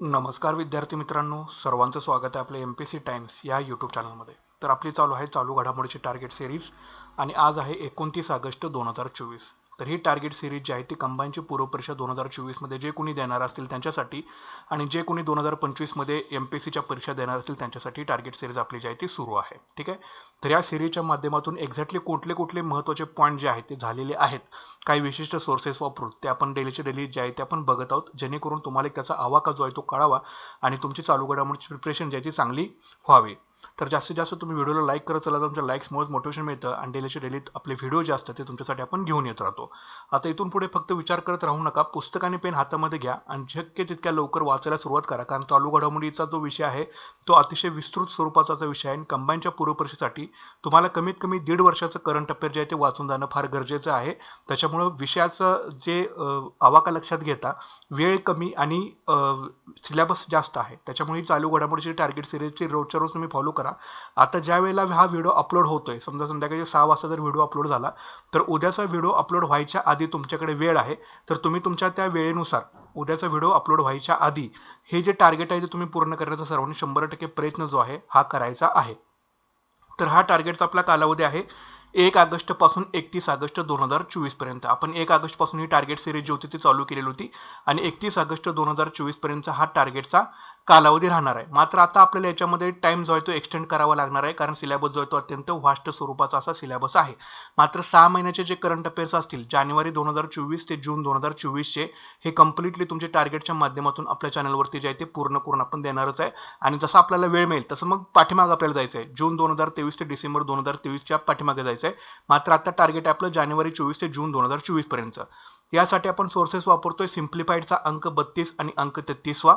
नमस्कार विद्यार्थी मित्रांनो सर्वांचं स्वागत आहे आपल्या एम पी सी टाइम्स या यूट्यूब चॅनलमध्ये तर आपली चालू आहे चालू घडामोडीची टार्गेट सिरीज आणि आज आहे एकोणतीस ऑगस्ट दोन हजार चोवीस. तर ही टार्गेट सिरीज जी आहे ती कंबाईनची पूर्वपरीक्षा दोन हजार चोवीसमध्ये जे कोणी देणार असतील त्यांच्यासाठी आणि जे कोणी दोन हजार पंचवीसमध्ये एम पी सीच्या परीक्षा देणार असतील त्यांच्यासाठी टार्गेट सिरीज आपली जी आहे ती सुरू आहे. ठीक आहे? तर या सिरीजच्या माध्यमातून एक्झॅक्टली कुठले कुठले महत्त्वाचे पॉईंट जे आहेत ते झालेले आहेत. काही विशिष्ट सोर्सेस वापरून ते आपण डेलीचे डेली जे आहे ते आपण बघत आहोत. जेणेकरून तुम्हाला त्याचा आवाका जो आहे तो कळावा आणि तुमची चालू घडामोडीची प्रिपरेशन जी आहे ती चांगली व्हावी. तर जास्तीत जास्त तुम्ही व्हिडिओला लाईक करत चला तुमच्या तुमच्या लाईक्समुळेच मोटिवेशन मिळतं आणि डेलीचे डेली आपले व्हिडिओ जे असतात ते तुमच्यासाठी आपण घेऊन येत राहतो. आता इथून पुढे फक्त विचार करत राहू नका पुस्तक आणि पेन हातामध्ये घ्या आणि शक्य तितक्या लवकर वाचायला सुरुवात करा कारण चालू घडामोडीचा जो विषय आहे तो अतिशय विस्तृत स्वरूपाचा विषय आहे आणि कंबाईनच्या पूर्वपरीक्षेसाठी तुम्हाला कमीत कमी दीड वर्षाचं करंट अफेअर जे आहे ते वाचून जाणं फार गरजेचं आहे. त्याच्यामुळं विषयाचं जे आवाका लक्षात घेता वेळ कमी आणि सिलेबस जास्त आहे. त्याच्यामुळे चालू घडामोडीची टार्गेट सिरीजची रोजच्या रोज तुम्ही फॉलो करा. आता ज्या वेळेला हा व्हिडिओ अपलोड होतोय समजा संध्याकाळी सहा वाजता जर व्हिडिओ अपलोड झाला तर उद्याचा व्हिडिओ अपलोड व्हायच्या आधी तुमच्याकडे वेळ आहे. तर तुम्ही तुमच्या त्या वेळेनुसार उद्याचा व्हिडिओ अपलोड व्हायच्या आधी हे जे टार्गेट आहे ते तुम्ही पूर्ण करण्याचा सर्वांनी शंभर टक्के प्रयत्न जो आहे हा करायचा आहे. तर हा टार्गेटचा आपला कालावधी आहे एक ऑगस्टपासून एकतीस ऑगस्ट दोन हजार चोवीसपर्यंत. आपण एक ऑगस्टपासून ही टार्गेट सिरीज जी होती ती चालू केलेली होती आणि एकतीस ऑगस्ट दोन हजार चोवीसपर्यंत हा टार्गेटचा कालावधी राहणार आहे. मात्र आता आपल्याला याच्यामध्ये टाइम जो आहे तो एक्सटेंड करावा लागणार आहे. कारण सिलेबस जो आहे तो अत्यंत व्हास्ट स्वरूपाचा असा सिलेबस आहे. मात्र सहा महिन्याचे जे करंट अफेअर्स असतील जानेवारी दोन हजार चोवीस ते जून दोन हजार चोवीसचे हे कम्प्लिटली तुमचे टार्गेटच्या माध्यमातून आपल्या चॅनलवरती जे आहे ते पूर्ण करून आपण देणारच आहे. आणि जसं आपल्याला वेळ मिळेल तसं मग पाठीमागे आपल्याला जायचं आहे जून दोन हजार तेवीस ते डिसेंबर दोन हजार तेवीसच्या पाठीमागे जायचं आहे मात्र आता टार्गेट आहे आपलं जानेवारी चोवीस ते जून दोन हजार चोवीसपर्यंतचं यासाठी आपण सोर्सेस वापरतोय. सिम्प्लिफाईडचा अंक बत्तीस आणि अंक तेहतीसवा.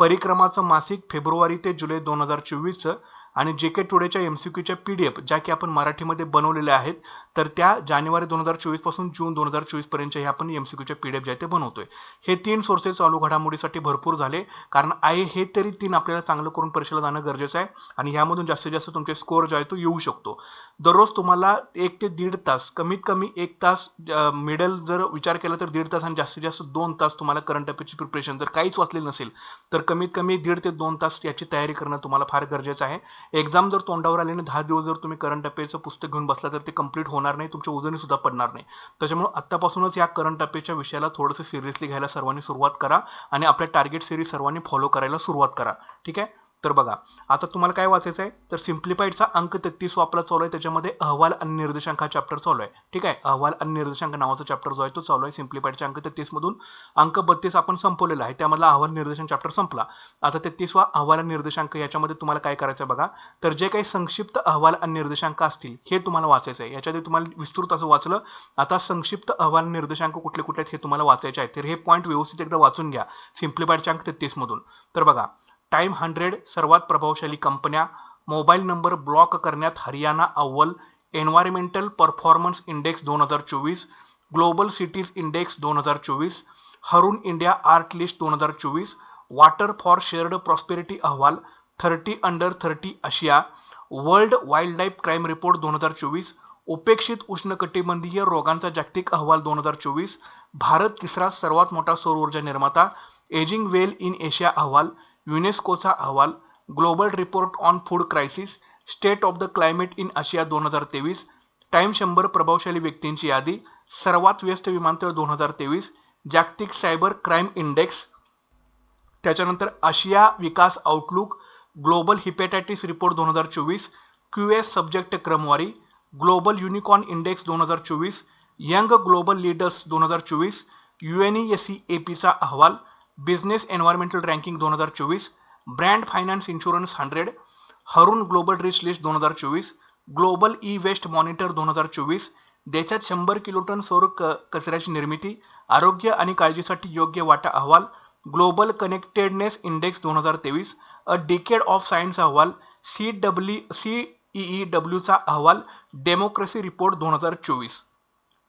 परिक्रमाचं मासिक फेब्रुवारी ते जुलै दोन हजार चोवीसचं आणि जे के टुडेच्या एम सी क्यूच्या पी डी एफ ज्या की आपण मराठीमध्ये बनवलेल्या आहेत तर त्या जानेवारी दोन हजार चोवीसपासून जून दोन हजार चोवीसपर्यंत हे आपण एम सी क्यूच्या पी डी एफ ज्या आहे ते बनवतोय. हे तीन सोर्सेस चालू घडामोडीसाठी भरपूर झाले कारण आहे हे तरी तीन आपल्याला चांगलं करून परीक्षेला जाणं गरजेचं आहे आणि ह्यामधून जास्तीत जास्त तुमचे स्कोअर जो आहे तो येऊ शकतो. दररोज तुम्हाला एक ते दीड तास कमीत कमी एक तास मिडल जर विचार केला तर दीड तास आणि जास्तीत जास्त दोन तास तुम्हाला करंट अफेअरची प्रिपरेशन जर काहीच वाचलेलं नसेल तर कमीत कमी दीड ते दोन तास याची तयारी करणं तुम्हाला फार गरजेचं आहे. एक्झाम जर तोंडावर आली आणि दहा दिवस जर तुम्ही करंट अफेअरचं पुस्तक घेऊन बसला तर ते कंप्लीट होणार नाही तुमच्या उजनी सुद्धा पडणार नाही. त्याच्यामुळे आत्तापासूनच या करंट अफेअरच्या विषयाला थोडंसं सिरियसली घ्यायला सर्वांनी सुरुवात करा आणि आपल्या टार्गेट सिरीज सर्वांनी फॉलो करायला सुरुवात करा. ठीक आहे? तर बघा आता तुम्हाला काय वाचायचं आहे तर सिम्प्लिफाईडचा अंक तेहतीस आपला चालू आहे. त्याच्यामध्ये अहवाल आणि निर्देशांक हा चॅप्टर चालू आहे. ठीक आहे? अहवाल आणि निर्देशांक नावाचा चॅप्टर जो आहे तो चालू आहे. सिम्प्लिफाईडच्या अंक तेहतीसमधून अंक बत्तीस आपण संपवलेला आहे. त्यामधला अहवाल निर्देशांक चॅप्टर संपला. आता तेहतीसवा अहवाल आणि निर्देशांक याच्यामध्ये तुम्हाला काय करायचं आहे बघा? तर जे काही संक्षिप्त अहवाल आणि निर्देशांक असतील हे तुम्हाला वाचायचं आहे याच्यामध्ये तुम्हाला विस्तृत असं वाचलं. आता संक्षिप्त अहवाल निर्देशांक कुठले कुठले आहेत हे तुम्हाला वाचायचे आहेत. तर हे पॉईंट व्यवस्थित एकदा वाचून घ्या. सिम्प्लिफाईडच्या अंक तेहतीसमधून तर बघा टाईम हंड्रेड सर्वात प्रभावशाली कंपन्या मोबाईल नंबर ब्लॉक करण्यात हरियाणा अव्वल एन्व्हायरमेंटल परफॉर्मन्स इंडेक्स दोन हजार चोवीस ग्लोबल सिटीज इंडेक्स दोन हजार चोवीस हरून इंडिया आर्ट लिस्ट दोन हजार चोवीस वॉटर फॉर शेअर्ड प्रॉस्पेरिटी अहवाल thirty under thirty Asia world wild life crime report दोन हजार चोवीस उपेक्षित उष्णकटिबंधीय रोगांचा जागतिक अहवाल दोन हजार चोवीस भारत तिसरा सर्वात मोठा सौर ऊर्जा निर्माता एजिंग वेल इन एशिया अहवाल युनेस्कोचा अहवाल global report on food crisis state of the climate in आशिया दोन हजार तेवीस टाइम शंभर प्रभावशाली व्यक्तींची यादी सर्वात व्यस्त विमानतळ दोन हजार तेवीस जागतिक सायबर क्राईम इंडेक्स त्याच्यानंतर आशिया विकास आउटलुक ग्लोबल हिपॅटायटिस रिपोर्ट दोन हजार चोवीस क्यू एस सब्जेक्ट क्रमवारी ग्लोबल युनिकॉर्न इंडेक्स दोन हजार चोवीस यंग ग्लोबल लीडर्स दोन हजार चोवीस U N E S C A पीचा अहवाल बिझनेस एन्व्हायरमेंटल रँकिंग दोन हजार चोवीस brand finance insurance hundred Hurun global rich list दोन हजार चोवीस ग्लोबल ई वेस्ट मॉनिटर दोन हजार चोवीस देशात शंभर किलो टन सौर क कचऱ्याची निर्मिती आरोग्य आणि काळजीसाठी योग्य वाटा अहवाल ग्लोबल कनेक्टेडनेस इंडेक्स दोन हजार तेवीस अ डिकेड ऑफ सायन्स अहवाल सी डब्ल्यू सी ई डब्ल्यूचा अहवाल डेमोक्रेसी रिपोर्ट दोन हजार चोवीस.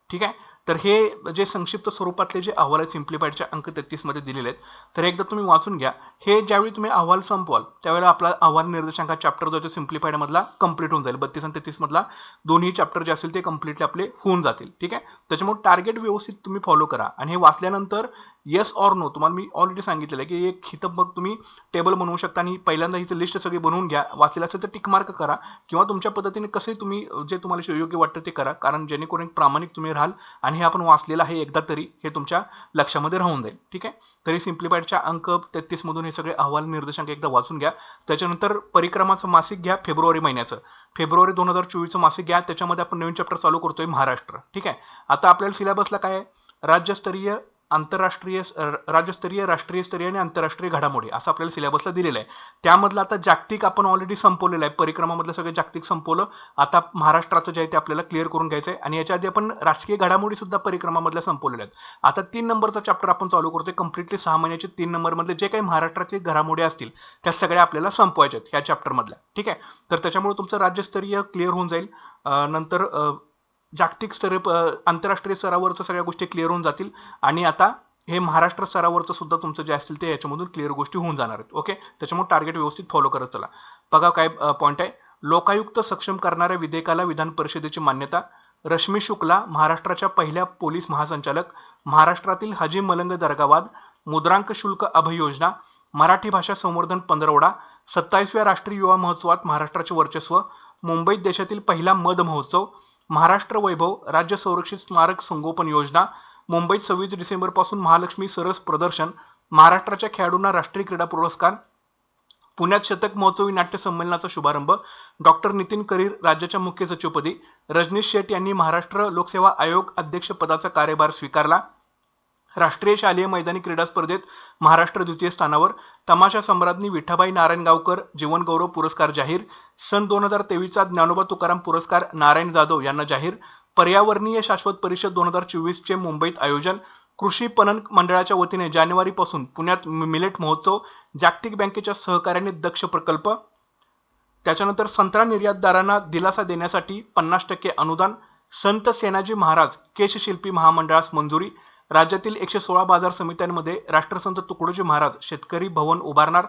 ठीक आहे? तर हे जे संक्षिप्त स्वरूपातले जे अहवाल आहेत सिम्प्लिफाईडच्या अंक तेहतीसमध्ये दिलेले आहेत तर एकदा तुम्ही वाचून घ्या. हे ज्यावेळी तुम्ही अहवाल संपवाल त्यावेळेला आपला अहवाल निर्देशांका चॅप्टर जो सिम्प्लिफाईड मधला कंप्लीट होऊन जाईल. बत्तीस आणि तेहतीस मधला दोन्ही चॅप्टर जे असतील ते कम्प्लीटली आपले होऊन जातील. ठीक आहे? त्याच्यामुळे टार्गेट व्यवस्थित तुम्ही फॉलो करा. आणि हे वाचल्यानंतर येस ऑर नो तुम्हाला मी ऑलरेडी सांगितलेलं आहे की एक हिथं मग तुम्ही टेबल बनवू शकता आणि पहिल्यांदा हिचं लिस्ट सगळी बनवून घ्या. वाचलेलं असेल तर टिक मार्क करा किंवा तुमच्या पद्धतीने कसे तुम्ही जे तुम्हाला योग्य वाटतं ते करा. कारण जेणेकरून एक प्रामाणिक तुम्ही राहाल आणि हे आपण वाचलेलं आहे एकदा तरी हे तुमच्या लक्षामध्ये राहून जाईल. ठीक आहे? तरी सिम्प्लिफाईडच्या अंक तेहतीसमधून हे सगळे अहवाल निर्देशांक एकदा वाचून घ्या. त्याच्यानंतर परिक्रमाचं मासिक घ्या फेब्रुवारी महिन्याचं. फेब्रुवारी दोन हजार चोवीसचं मासिक घ्या. त्याच्यामध्ये आपण नवीन चॅप्टर चालू करतोय महाराष्ट्र. ठीक आहे? आता आपल्याला सिलेबसला काय आहे? राज्यस्तरीय आंतरराष्ट्रीय राज्यस्तरीय राष्ट्रीय स्तरीय आणि आंतरराष्ट्रीय घडामोडी असं आपल्याला सिलेबसला दिलेलं आहे. त्यामधलं आता जागतिक आपण ऑलरेडी संपवलेलं आहे. परिक्रमामधलं सगळं जागतिक संपवलं. आता महाराष्ट्राचं जे आहे ते आपल्याला क्लिअर करून घ्यायचं आहे आणि याच्या आधी आपण राजकीय घडामोडी सुद्धा परिक्रमामधल्या संपवलेल्या आहेत. आता तीन नंबरचा चॅप्टर आपण चालू करतोय. कम्प्लिटली सहा महिन्याचे तीन नंबरमधले जे काही महाराष्ट्राचे घडामोडी असतील त्या सगळ्या आपल्याला संपवायच्या आहेत ह्या चॅप्टरमधल्या ठीक आहे? तर त्याच्यामुळे तुमचं राज्यस्तरीय क्लिअर होऊन जाईल. नंतर जागतिक स्तरे आंतरराष्ट्रीय स्तरावरचं सगळ्या गोष्टी क्लिअर होऊन जातील. आणि आता हे महाराष्ट्र स्तरावरचं सुद्धा तुमचं जे असतील ते याच्यामधून क्लिअर गोष्टी होऊन जाणार आहेत. ओके त्याच्यामुळे टार्गेट व्यवस्थित फॉलो करत चला. बघा काय पॉईंट आहे. लोकायुक्त सक्षम करणाऱ्या विधेयकाला विधान परिषदेची मान्यता. रश्मी शुक्ला महाराष्ट्राच्या पहिल्या पोलीस महासंचालक. महाराष्ट्रातील हजी मलंग दर्गावाद. मुद्रांक शुल्क अभयोजना मराठी भाषा संवर्धन पंधरवडा. सत्तावीसव्या राष्ट्रीय युवा महोत्सवात महाराष्ट्राचे वर्चस्व. मुंबईत देशातील पहिला मध महोत्सव. महाराष्ट्र वैभव राज्य संरक्षित स्मारक संगोपन योजना मुंबईत सव्वीस डिसेंबरपासून महालक्ष्मी सरस प्रदर्शन महाराष्ट्राच्या खेळाडूंना राष्ट्रीय क्रीडा पुरस्कार पुण्यात शतक महोत्सवी नाट्य संमेलनाचा शुभारंभ डॉक्टर नितीन करीर राज्याच्या मुख्य सचिवपदी रजनीश शेट यांनी महाराष्ट्र लोकसेवा आयोग अध्यक्षपदाचा कार्यभार स्वीकारला. राष्ट्रीय शालेय मैदानी क्रीडा स्पर्धेत महाराष्ट्र द्वितीय स्थानावर तमाशा सम्राज्ञी विठाबाई नारायणगावकर जीवनगौरव पुरस्कार जाहीर सन दोन हजार तेवीसचा ज्ञानोबा तुकाराम पुरस्कार नारायण जाधव यांना जाहीर पर्यावरणीय शाश्वत परिषद दोन हजार चोवीसचे मुंबईत आयोजन कृषी पणन मंडळाच्या वतीने जानेवारीपासून पुण्यात मिलेट महोत्सव जागतिक बँकेच्या सहकार्याने दक्ष प्रकल्प त्याच्यानंतर संत्रा निर्यातदारांना दिलासा देण्यासाठी पन्नास टक्के अनुदान संत सेनाजी महाराज केशशिल्पी महामंडळास मंजुरी राज्यातील एकशे सोळा बाजार समित्यांमध्ये राष्ट्रसंत तुकडोजी महाराज शेतकरी भवन उभारणार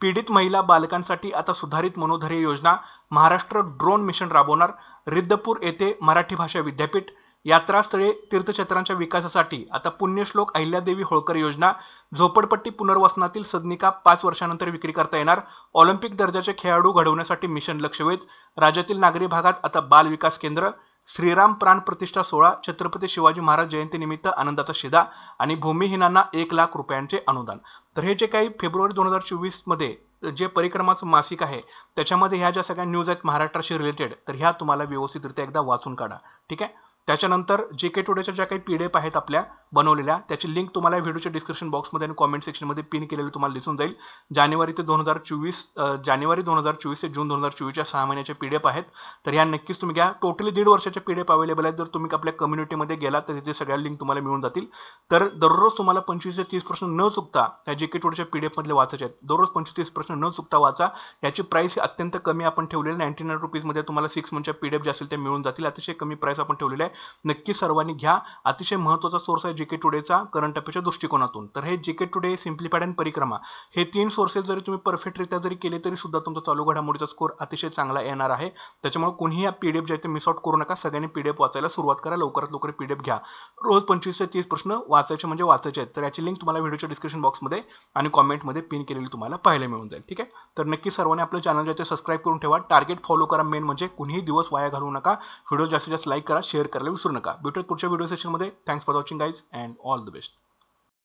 पीडित महिला बालकांसाठी आता सुधारित मनोधैर्य योजना महाराष्ट्र ड्रोन मिशन राबवणार रिद्धपूर येथे मराठी भाषा विद्यापीठ यात्रास्थळे तीर्थक्षेत्रांच्या विकासासाठी आता पुण्यश्लोक अहिल्यादेवी होळकर योजना झोपडपट्टी पुनर्वसनातील सदनिका पाच वर्षानंतर विक्री करता येणार ऑलिम्पिक दर्जाचे खेळाडू घडवण्यासाठी मिशन लक्षवेध राज्यातील नागरी भागात आता बाल विकास केंद्र श्रीराम प्राण प्रतिष्ठा सोहळा छत्रपती शिवाजी महाराज जयंतीनिमित्त आनंदाचा शिदा आणि भूमिहीनांना एक लाख रुपयांचे अनुदान. तर हे जे काही फेब्रुवारी दोन हजार चोवीसमध्ये जे परिक्रमाचं मासिक आहे त्याच्यामध्ये ह्या ज्या सगळ्या न्यूज आहेत महाराष्ट्राशी रिलेटेड तर ह्या तुम्हाला व्यवस्थितरित्या एकदा वाचून काढा. ठीक आहे? त्याच्यानंतर जे के टुडेच्या ज्या काही पी डी एफ आहेत आपल्या बनवलेल्या त्याची लिंक तुम्हाला व्हिडिओच्या डिस्क्रिप्शन बॉक्समध्ये आणि कॉमेंट सेक्शनमध्ये पिन केलेली तुम्हाला दिसून जाईल. जानेवारी ते दोन हजार चोवीस जानेवारी दोन हजार चोवीस ते जून दोन हजार चोवीसच्या सहा महिन्याच्या पी डी एफ आहेत. तर ह्या नक्कीच तुम्ही घ्या. टोटली दीड वर्षाच्या पी डी एफ अवेलेबल आहेत. जर तुम्ही आपल्या कम्युनिटीमध्ये गेला तर तिथे सगळ्या लिंक तुम्हाला मिळून जातील. तर दररोज तुम्हाला पंचवीस ते तीस प्रश्न न चुकता त्या जे के टुडेच्या पी डी एफमधले वाचायचे आहेत. दररोज पंचवीस तीस प्रश्न न चुकता वाचा. याची प्राईस अत्यंत कमी आपण ठेवलेली नाईन्टी नाईन रुपीजमध्ये तुम्हाला सिक्स मंथच्या पी डी एफ जे असेल ते मिळून जातील. अतिशय कमी प्राईस आपण ठेवलेली आहे. नक्की सर्वांनी घ्या. अतिशय महत्त्वाचा सोर्स आहे जीके टुडेचा करंट अफेअरच्या दृष्टिकोनातून. तर हे जीके टुडे सिम्प्लिफाईड अँड परिक्रमा हे तीन सोर्सेस जरी तुम्ही परफेक्टरित्या जरी केले तरी सुद्धा तुमचा चालू घडामोडीचा स्कोर अतिशय चांगला येणार आहे. त्याच्यामुळे कोणीही या पीडीएफ जे आहे मिस आउट करू नका. सगळ्यांनी पीडीएफ वाचायला सुरुवात करा. लवकरात लवकर पीडीएफ घ्या. रोज पंचवीस ते तीस प्रश्न वाचायचे म्हणजे वाचायचे आहेत. तर याची लिंक तुम्हाला व्हिडिओच्या डिस्क्रिप्शन बॉक्समध्ये आणि कॉमेंटमध्ये पिन केलेली तुम्हाला पाहायला मिळून जाईल. ठीक आहे? तर नक्की सर्वांनी आपलं चॅनल जे सबस्क्राईब करून ठेवा. टार्गेट फॉलो करा मेन म्हणजे कुणीही दिवस वाया घालू नका. व्हिडिओ जास्तीत जास्त लाईक करा शेअर करा. चॅनलला विसरू नका. भेटूया पुढच्या व्हिडिओ सेशनमध्ये thanks for watching guys and all the best